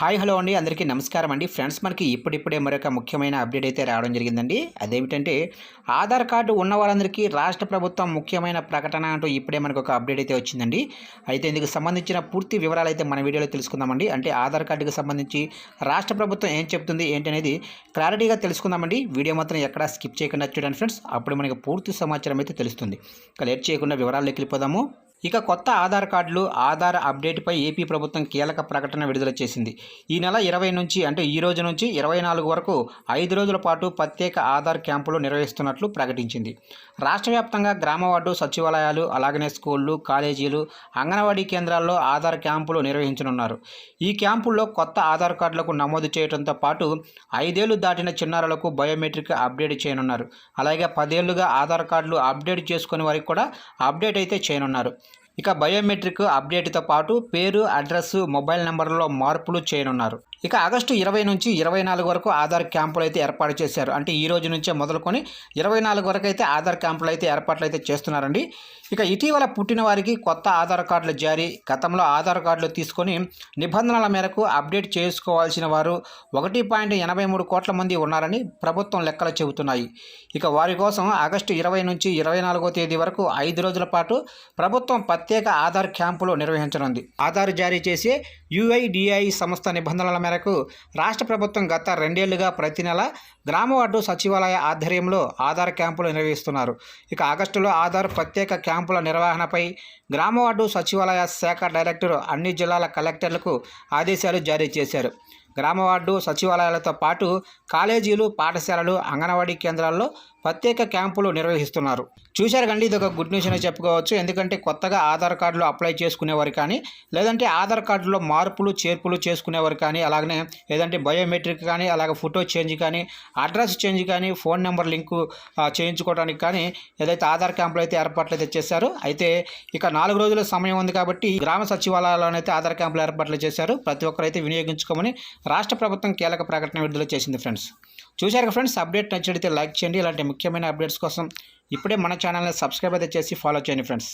Hi hello అండి. అందరికీ నమస్కారం అండి. ఫ్రెండ్స్ మనకి ఇప్పుడిప్పుడే మరొక ముఖ్యమైన అప్డేట్ అయితే రావడం జరిగిందండి. అదేమిటంటే ఆధార్ కార్డు ఉన్న వాళ్ళందరికీ రాష్ట్ర ప్రభుత్వం ముఖ్యమైన ప్రకటన అంటూ ఇప్పుడే మనకు ఒక అప్డేట్ అయితే వచ్చిందండి. అయితే ఇందుకు సంబంధించిన పూర్తి వివరాలు అయితే మన వీడియోలో తెలుసుకుందామండి. అంటే ఆధార్ కార్డుకి సంబంధించి రాష్ట్ర ప్రభుత్వం ఏం చెప్తుంది ఏంటనేది క్లారిటీగా తెలుసుకుందామండి. వీడియో మాత్రం ఎక్కడా స్కిప్ చేయకుండా చూడండి ఫ్రెండ్స్. అప్పుడు మనకి పూర్తి సమాచారం అయితే తెలుస్తుంది. ఇక లేట్ చేయకుండా వివరాల్లోకి వెళ్ళిపోదాము. ఇక కొత్త ఆధార్ కార్డులు ఆధార్ అప్డేట్పై ఏపీ ప్రభుత్వం కీలక ప్రకటన విడుదల చేసింది. ఈ నెల ఇరవై నుంచి అంటే ఈ రోజు నుంచి ఇరవై నాలుగు వరకు ఐదు రోజుల పాటు ప్రత్యేక ఆధార్ క్యాంపులు నిర్వహిస్తున్నట్లు ప్రకటించింది. రాష్ట్ర వ్యాప్తంగా గ్రామ వార్డు సచివాలయాలు అలాగనే స్కూళ్ళు కాలేజీలు అంగన్వాడీ కేంద్రాల్లో ఆధార్ క్యాంపులు నిర్వహించనున్నారు. ఈ క్యాంపుల్లో కొత్త ఆధార్ కార్డులకు నమోదు చేయడంతో పాటు ఐదేళ్ళు దాటిన చిన్నారులకు బయోమెట్రిక్ అప్డేట్ చేయనున్నారు. అలాగే పదేళ్ళుగా ఆధార్ కార్డులు అప్డేట్ చేసుకునే వారికి కూడా అప్డేట్ అయితే చేయనున్నారు. ఇక బయోమెట్రిక్ అప్డేట్తో పాటు పేరు అడ్రస్ మొబైల్ నెంబర్లో మార్పులు చేయనున్నారు. ఇక ఆగస్టు ఇరవై నుంచి ఇరవై నాలుగు వరకు ఆధార్ క్యాంపులు అయితే ఏర్పాటు చేశారు. అంటే ఈ రోజు నుంచే మొదలుకొని ఇరవై నాలుగు వరకు అయితే ఆధార్ క్యాంపులు అయితే ఏర్పాట్లు అయితే చేస్తున్నారండి. ఇక ఇటీవల పుట్టిన వారికి కొత్త ఆధార్ కార్డులు జారీ గతంలో ఆధార్ కార్డులు తీసుకొని నిబంధనల మేరకు అప్డేట్ చేసుకోవాల్సిన వారు ఒకటి పాయింట్ ఎనభై మూడు కోట్ల మంది ఉన్నారని ప్రభుత్వం లెక్కలు చెబుతున్నాయి. ఇక వారి కోసం ఆగస్టు ఇరవై నుంచి ఇరవై నాలుగో తేదీ వరకు ఐదు రోజుల పాటు ప్రభుత్వం ప్రత్యేక ఆధార్ క్యాంపులు నిర్వహించనుంది. ఆధార్ జారీ చేసే యుఐడిఐ సంస్థ నిబంధనల మేరకు రాష్ట్ర ప్రభుత్వం గత రెండేళ్ళుగా ప్రతి నెల గ్రామ వార్డు సచివాలయ ఆధ్వర్యంలో ఆధార్ క్యాంపులు నిర్వహిస్తున్నారు. ఇక ఆగస్టులో ఆధార్ ప్రత్యేక క్యాంపుల నిర్వహణపై గ్రామ వార్డు సచివాలయ శాఖ డైరెక్టర్ అన్ని జిల్లాల కలెక్టర్లకు ఆదేశాలు జారీ చేశారు. గ్రామ వార్డు సచివాలయాలతో పాటు కాలేజీలు పాఠశాలలు అంగన్వాడీ కేంద్రాల్లో ప్రత్యేక క్యాంపులు నిర్వహిస్తున్నారు. చూశారు కండి ఇది ఒక గుడ్ న్యూస్ అని చెప్పుకోవచ్చు. ఎందుకంటే కొత్తగా ఆధార్ కార్డులు అప్లై చేసుకునేవారు కానీ లేదంటే ఆధార్ కార్డులో మార్పులు చేర్పులు చేసుకునేవారు కానీ అలాగనే లేదంటే బయోమెట్రిక్ కానీ అలాగే ఫోటో చేంజ్ కానీ అడ్రస్ చేంజ్ కానీ ఫోన్ నెంబర్ లింకు చేయించుకోవడానికి కానీ ఏదైతే ఆధార్ క్యాంపులు అయితే ఏర్పాట్లు అయితే చేశారు అయితే ఇక నాలుగు రోజుల సమయం ఉంది కాబట్టి గ్రామ సచివాలయాల్లోనైతే ఆధార్ క్యాంపులు ఏర్పాట్లు చేశారు. ప్రతి ఒక్కరైతే వినియోగించుకోమని రాష్ట్ర ప్రభుత్వం కీలక ప్రకటన విడుదల చేసింది ఫ్రెండ్స్. చూశారు ఫ్రెండ్స్ అప్డేట్ నచ్చడితే లైక్ చేయండి. ఇలాంటి ముఖ్యమైన అప్డేట్స్ కోసం ఇప్పుడే మన ఛానల్ని సబ్స్క్రైబ్ అయితే చేసి ఫాలో చేయండి ఫ్రెండ్స్.